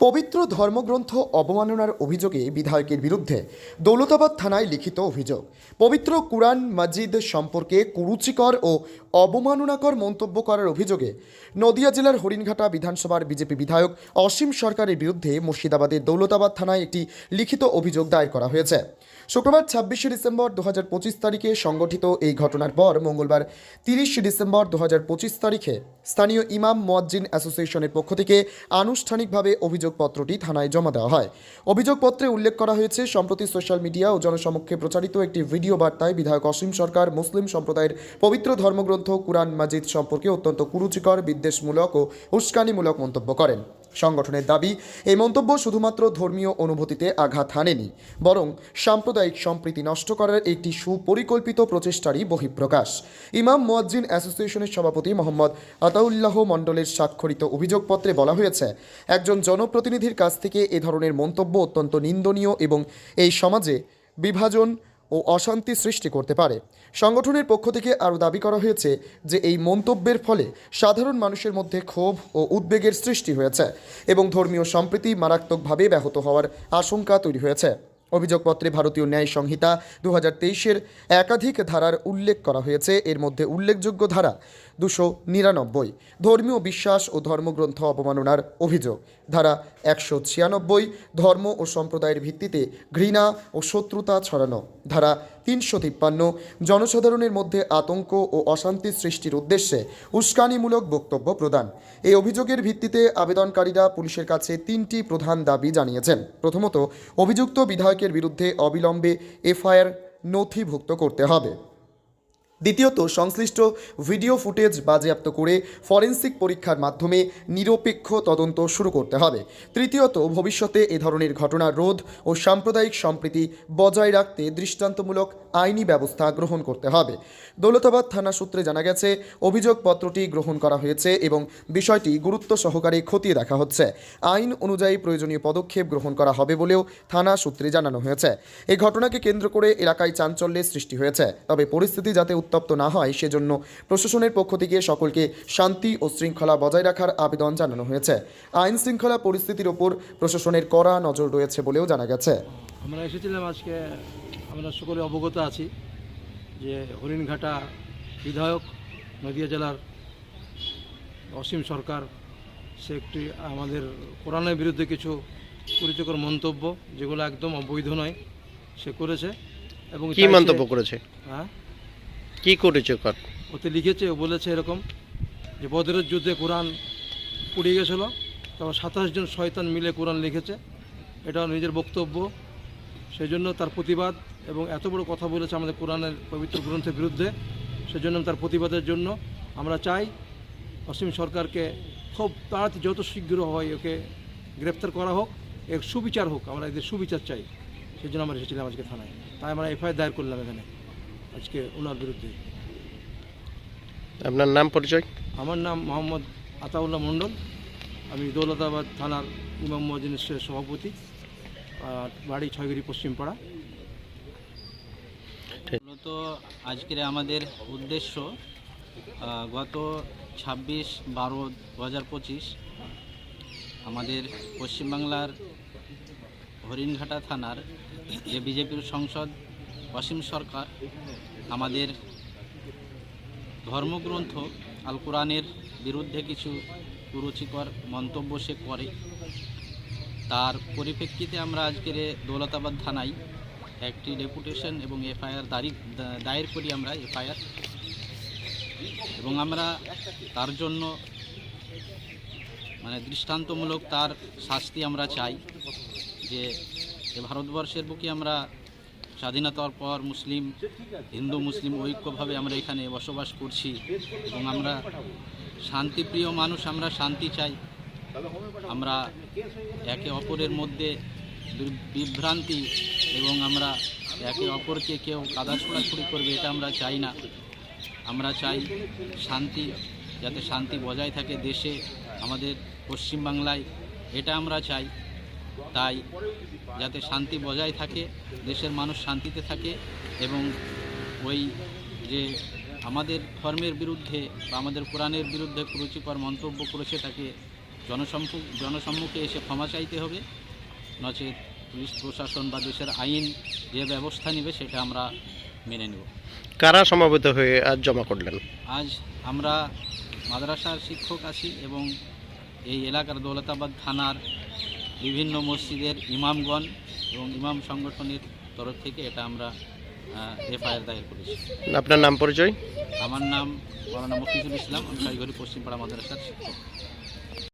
পবিত্র ধর্মগ্রন্থ অবমাননার অভিযোগে বিধায়কের বিরুদ্ধে দৌলতাবাদ থানায় লিখিত অভিযোগ। পবিত্র কুরআন মসজিদ সম্পর্কে কুরুচিকর ও অবমাননাকর মন্তব্য করার অভিযোগে নদিয়া জেলার হরিণঘাটা বিধানসভার বিজেপি বিধায়ক অসীম সরকারের বিরুদ্ধে মুর্শিদাবাদের দৌলতাবাদ থানায় একটি লিখিত অভিযোগ দায়ের করা হয়েছে। শুক্রবার ছাব্বিশে ডিসেম্বর দু পঁচিশ তারিখে সংগঠিত এই ঘটনার পর মঙ্গলবার তিরিশে ডিসেম্বর দু হাজার পঁচিশ তারিখে স্থানীয় ইমাম মোয়াজ্জিন অ্যাসোসিয়েশনের পক্ষ থেকে আনুষ্ঠানিকভাবে অভিযোগপত্রটি থানায় জমা দেওয়া হয়। অভিযোগপত্রে উল্লেখ করা হয়েছে, সম্প্রতি সোশ্যাল মিডিয়া ও জনসমক্ষে প্রচারিত একটি ভিডিও বার্তায় বিধায়ক অসীম সরকার, মুসলিম সম্প্রদায়ের পবিত্র ধর্মগ্রন্থ, কুরআন, মাজিদ সম্পর্কে অত্যন্ত কুরুচিকর, বিদ্বেষমূলক ও উস্কানিমূলক মন্তব্য করেন। সংগঠনের দাবি, এই মন্তব্য শুধুমাত্র ধর্মীয় অনুভূতিতে আঘাত হানেনি, বরং সাম্প্রদায়িক সম্প্রীতি নষ্ট করার একটি সুপরিকল্পিত প্রচেষ্টারই বহিঃপ্রকাশ। ইমাম মোয়াজ্জিন অ্যাসোসিয়েশনের সভাপতি মোহাম্মদ আতাউল্লাহ মণ্ডলের স্বাক্ষরিত অভিযোগপত্রে বলা হয়েছে, একজন জনপ্রতিনিধির কাছ থেকে এ ধরনের মন্তব্য অত্যন্ত নিন্দনীয় এবং এই সমাজে বিভাজন ও অশান্তি সৃষ্টি করতে পারে। সংগঠনের পক্ষ থেকে আরও দাবি করা হয়েছে যে এই মন্তব্যের ফলে সাধারণ মানুষের মধ্যে ক্ষোভ ও উদ্বেগের সৃষ্টি হয়েছে এবং ধর্মীয় সম্প্রীতি মারাত্মকভাবে ব্যাহত হওয়ার আশঙ্কা তৈরি হয়েছে। অভিযোগপত্রে ভারতীয় ন্যায় সংহিতা দু হাজার একাধিক ধারার উল্লেখ করা হয়েছে। এর মধ্যে উল্লেখযোগ্য ধারা দুশো নিরানব্বই। ধর্মীয় বিশ্বাস ও ধর্মগ্রন্থ অবমাননার অভিযোগ। ধারা একশো ছিয়ানব্বই, ধর্ম ও সম্প্রদায়ের ভিত্তিতে ঘৃণা ও শত্রুতা ছড়ানো। ধারা তিনশো তিপ্পান্ন, জনসাধারণের মধ্যে আতঙ্ক ও অশান্তি সৃষ্টির উদ্দেশ্যে উস্কানিমূলক বক্তব্য প্রদান। এই অভিযোগের ভিত্তিতে আবেদনকারীরা পুলিশের কাছে তিনটি প্রধান দাবি জানিয়েছেন। প্রথমত, অভিযুক্ত বিধায়কের বিরুদ্ধে অবিলম্বে এফআইআর নথিভুক্ত করতে হবে। দ্বিতীয়ত, সংশ্লিষ্ট ভিডিও ফুটেজ বাজেয়াপ্ত করে ফরেন্সিক পরীক্ষার মাধ্যমে নিরপেক্ষ তদন্ত শুরু করতে হবে। তৃতীয়ত, ভবিষ্যতে এ ধরনের ঘটনা রোধ ও সাম্প্রদায়িক সম্প্রীতি বজায় রাখতে দৃষ্টান্তমূলক আইনি ব্যবস্থা গ্রহণ করতে হবে। দৌলতাবাদ থানা সূত্রে জানা গেছে, অভিযোগপত্রটি গ্রহণ করা হয়েছে এবং বিষয়টি গুরুত্ব সহকারে খতিয়ে দেখা হচ্ছে। আইন অনুযায়ী প্রয়োজনীয় পদক্ষেপ গ্রহণ করা হবে বলেও থানা সূত্রে জানানো হয়েছে। এই ঘটনাকে কেন্দ্র করে এলাকায় চাঞ্চল্যের সৃষ্টি হয়েছে, তবে পরিস্থিতি যাতে উত্তপ্ত না হয় সেজন্য প্রশাসনের পক্ষ থেকে সকলকে শান্তি ও শৃঙ্খলা বজায় রাখার আবেদন জানানো হয়েছে। আইন শৃঙ্খলা পরিস্থিতির ওপর প্রশাসনের কড়া নজর রয়েছে বলেও জানা গেছে। আমরা এসেছিলাম আজকে আমরা সকলে অবগত আছি যে হরিণঘাটা বিধায়ক নদিয়া জেলার অসীম সরকার সে একটি আমাদের কোরআনের বিরুদ্ধে কিছু কুরুচিকর মন্তব্য যেগুলো একদম অবৈধ নয় সে করেছে। এবং কি মন্তব্য করেছে? হ্যাঁ? কি করেছে কর? ওতে লিখেছে, ও বলেছে এরকম যে বদরের যুদ্ধে কোরআন পুড়িয়ে গেছিল তারপর সাতাশ জন শয়তান মিলে কোরআন লিখেছে। এটা নিজের বক্তব্য। সেই জন্য তার প্রতিবাদ এবং এত বড় কথা বলেছে আমাদের কোরআনের পবিত্র গ্রন্থের বিরুদ্ধে, সেজন্য তার প্রতিবাদের জন্য আমরা চাই অসীম সরকারকে খুব তাড়াতাড়ি যত শীঘ্র হয় ওকে গ্রেপ্তার করা হোক, এর সুবিচার হোক, আমরা এদের সুবিচার চাই। সেই জন্য আমরা এসেছিলাম আজকে থানায়। তাই আমরা এফআইআর দায়ের করলাম এখানে। আজকে ওনার বিরুদ্ধে। আপনার নাম পরিচয়? আমার নাম মোহাম্মদ আতাউল্লাহ মণ্ডল। আমি দৌলতাবাদ থানার ইমাম মজিনের সভাপতি আর বাড়ি ছয়গিরি পশ্চিমপাড়া। মূলত আজকের আমাদের উদ্দেশ্য গত ছাব্বিশ বারো দু হাজার পঁচিশ আমাদের পশ্চিমবাংলার হরিণঘাটা থানার যে বিজেপির সংসদ অসীম সরকার আমাদের ধর্মগ্রন্থ আল কোরআনের বিরুদ্ধে কিছু কুরুচিকর মন্তব্য সে করে। তার পরিপ্রেক্ষিতে আমরা আজকের দৌলতাবাদ থানায় একটি ডেপুটেশন এবং এফআইআর দাঁড়ি দা- দায়ের করি আমরা এফআইআর। এবং আমরা তার জন্য মানে দৃষ্টান্তমূলক তার শাস্তি আমরা চাই যে ভারতবর্ষের বুকে আমরা স্বাধীনতার পর মুসলিম, হিন্দু, মুসলিম ঐক্যভাবে আমরা এখানে বসবাস করছি এবং আমরা শান্তিপ্রিয় মানুষ, আমরা শান্তি চাই। আমরা একে অপরের মধ্যে বিভ্রান্তি এবং আমরা একে অপরকে কেউ কাদা ছোড়াছুড়ি করবে এটা আমরা চাই না। আমরা চাই শান্তি, যাতে শান্তি বজায় থাকে দেশে, আমাদের পশ্চিমবাংলায়, এটা আমরা চাই। তাই যাতে শান্তি বজায় থাকে দেশের মানুষ শান্তিতে থাকে এবং ওই যে আমাদের ধর্মের বিরুদ্ধে বা আমাদের কোরআনের বিরুদ্ধে কুরুচিকর মন্তব্য করেছে তাকে জনসম্মুখ জনসম্মুখে এসে ক্ষমা চাইতে হবে। নচেত পুলিশ প্রশাসন বা দেশের আইন যে ব্যবস্থা নেবে সেটা আমরা মেনে নেব। কারা সমাবেত হয়ে আজ জমা করলেন? আজ আমরা মাদ্রাসার শিক্ষক আছি এবং এই এলাকার দৌলতাবাদ থানার বিভিন্ন মসজিদের ইমামগণ এবং ইমাম সংগঠনের তরফ থেকে এটা আমরা এফআইআর দায়ের করেছি। আপনার নাম পরিচয়? আমার নাম মৌলানা মফিজুল ইসলাম। আমি কারিগরি পশ্চিমপাড়া মাদ্রাসার শিক্ষক।